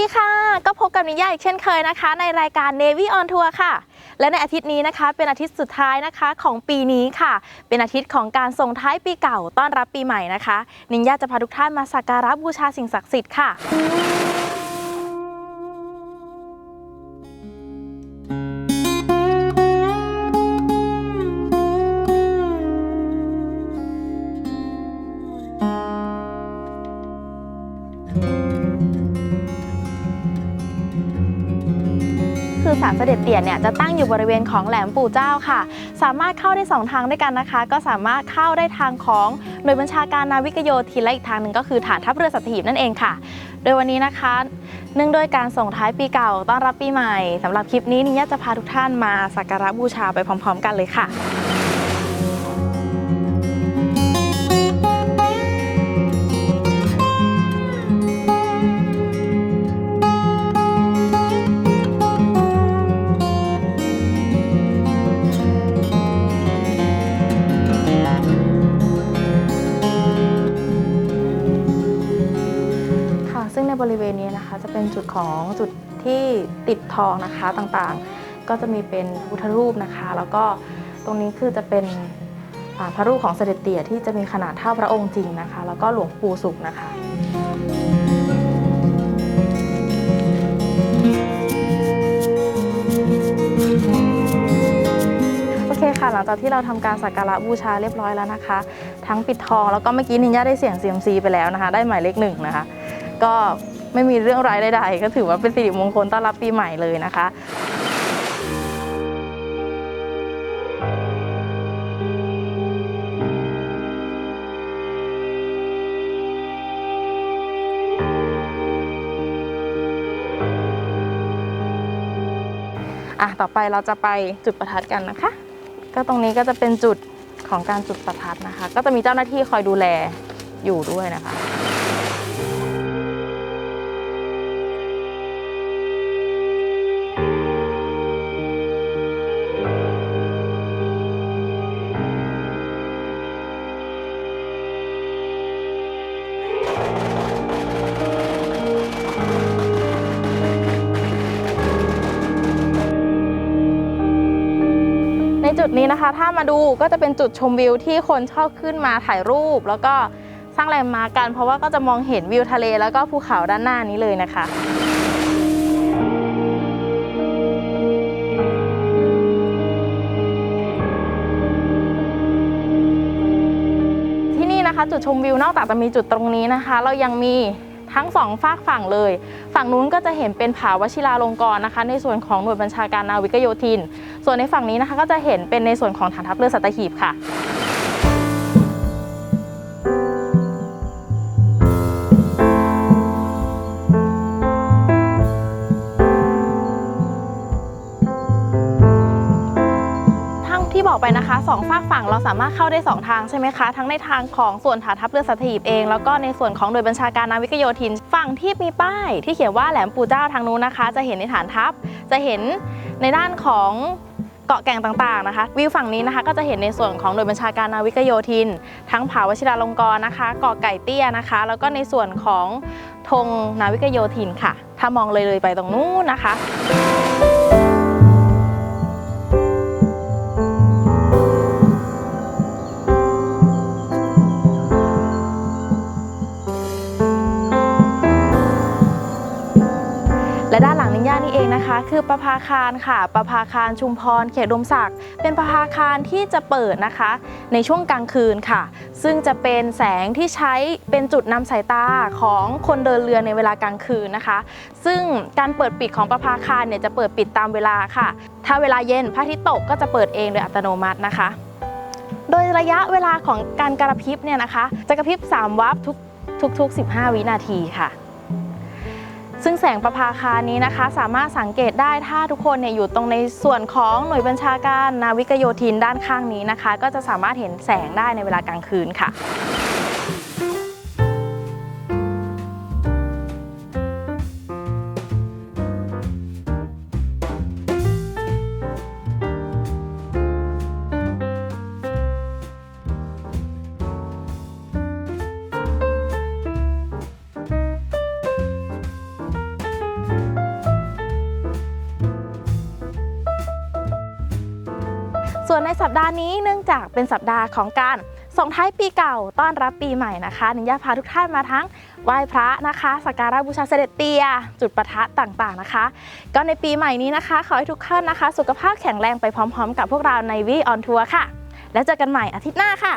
ดีค่ะ ก็พบกับนิยาอีกเช่นเคยนะคะ ในรายการ Navy on Tour ค่ะ และในอาทิตย์นี้นะคะ เป็นอาทิตย์สุดท้ายนะคะของปีนี้ค่ะ เป็นอาทิตย์ของการส่งท้ายปีเก่าต้อนรับปีใหม่นะคะ นิยาจะพาทุกท่านมาสักการะบูชาสิ่งศักดิ์สิทธิ์ค่ะ คือศาลเสด็จเตี่ยเนี่ยจะตั้งอยู่บริเวณของแหลมปู่เจ้าค่ะ สามารถเข้าได้สองทางด้วยกันนะคะ ก็สามารถเข้าได้ทางของหน่วยบัญชาการนาวิกโยธินและอีกทางหนึ่งก็คือฐานทัพเรือสัตหีบนั่นเองค่ะ โดยวันนี้นะคะเนื่องด้วยการส่งท้ายปีเก่าต้อนรับปีใหม่สำหรับคลิปนี้นิยาจะพาทุกท่านมาสักการะบูชาไปพร้อม ๆ กันเลยค่ะ ในบริเวณนี้นะคะ จะเป็นจุดของจุดที่ติดทองนะคะต่างๆ ก็จะมีเป็นพุทธรูปนะคะ แล้วก็ตรงนี้คือจะเป็นพระรูปของเสด็จเตี่ยที่จะมีขนาดเท่าพระองค์จริงนะคะ แล้วก็หลวงปู่สุขนะคะโอเคค่ะหลังจากที่เราทำการสักการะบูชาเรียบร้อยแล้วนะคะ ทั้งปิดทองแล้วก็เมื่อกี้นินจาได้เสียงเซียมซีไปแล้วนะคะ ได้หมายเลขหนึ่งนะคะ ก็ไม่มีเรื่องร้ายใดๆก็ถือว่าเป็นสิริมงคลต้อนรับปีใหม่เลยนะคะอะต่อไปเราจะไปจุดประทัดกันนะคะ ก็ตรงนี้ก็จะเป็นจุดของการจุดประทัดนะคะ ก็จะมีเจ้าหน้าที่คอยดูแลอยู่ด้วยนะคะ จุดนี้นะคะ ถ้ามาดูก็จะเป็นจุดชมวิวที่คนชอบขึ้นมาถ่ายรูป แล้วก็สร้างแลนด์มากกัน เพราะว่าก็จะมองเห็นวิวทะเล แล้วก็ภูเขาด้านหน้านี้เลยนะคะที่นี่นะคะจุดชมวิวนอกจากจะมีจุดตรงนี้นะคะ เรายังมี ทั้งสองฝากฝั่งเลย ฝั่งนู้นก็จะเห็นเป็นผาวชิราลงกรณ์นะคะ ในส่วนของหน่วยบัญชาการนาวิกโยธิน ส่วนในฝั่งนี้นะคะก็จะเห็นเป็นในส่วนของฐานทัพเรือสัตหีบค่ะ ที่บอกไปนะคะสองฝากฝั่งเราสามารถเข้าได้สองทางใช่ไหมคะ ทั้งในทางของส่วนฐานทัพเรือสัตหีบเอง แล้วก็ในส่วนของหน่วยบัญชาการนาวิกโยธิน ฝั่งที่มีป้ายที่เขียนว่าแหลมปู่เจ้าทางนู้นนะคะ จะเห็นในฐานทัพ จะเห็นในด้านของเกาะแก่งต่างๆนะคะ วิวฝั่งนี้นะคะก็จะเห็นในส่วนของหน่วยบัญชาการนาวิกโยธิน ทั้งผาวชิราลงกรณ์นะคะ เกาะไก่เตี้ยนะคะ แล้วก็ในส่วนของธงนาวิกโยธินค่ะ ถ้ามองเลยเลยๆไปตรงนู้นนะคะ นะคะ คือประภาคารค่ะ ประภาคารชุมพรเขตดมศักดิ์เป็นประภาคารที่จะเปิดนะคะ ในช่วงกลางคืนค่ะ ซึ่งจะเป็นแสงที่ใช้เป็นจุดนำสายตาของคนเดินเรือในเวลากลางคืนนะคะ ซึ่งการเปิดปิดของประภาคารเนี่ยจะเปิดปิดตามเวลาค่ะ ถ้าเวลาเย็นพระอาทิตย์ตกก็จะเปิดเองโดยอัตโนมัตินะคะ โดยระยะเวลาของการกระพริบเนี่ยนะคะ จะกระพริบ 3 วับทุกทุก ๆ 15 วินาทีค่ะ ซึ่งแสงประภาคารนี้นะคะ สามารถสังเกตได้ถ้าทุกคนเนี่ยอยู่ตรงในส่วนของหน่วยบัญชาการนาวิกโยธินด้านข้างนี้นะคะ ก็จะสามารถเห็นแสงได้ในเวลากลางคืนค่ะ ส่วนในสัปดาห์นี้เนื่องจากเป็นสัปดาห์ของการส่งท้ายปีเก่าต้อนรับปีใหม่นะคะนิยาพาทุกท่านมาทั้งไหว้พระนะคะ สักการะบูชาเสด็จเตีย จุดประทัดต่างๆนะคะ ก็ในปีใหม่นี้นะคะ ขอให้ทุกท่านนะคะ สุขภาพแข็งแรงไปพร้อม ๆ กับพวกเราในวีออนทัวร์ค่ะ แล้วเจอกันใหม่อาทิตย์หน้าค่ะ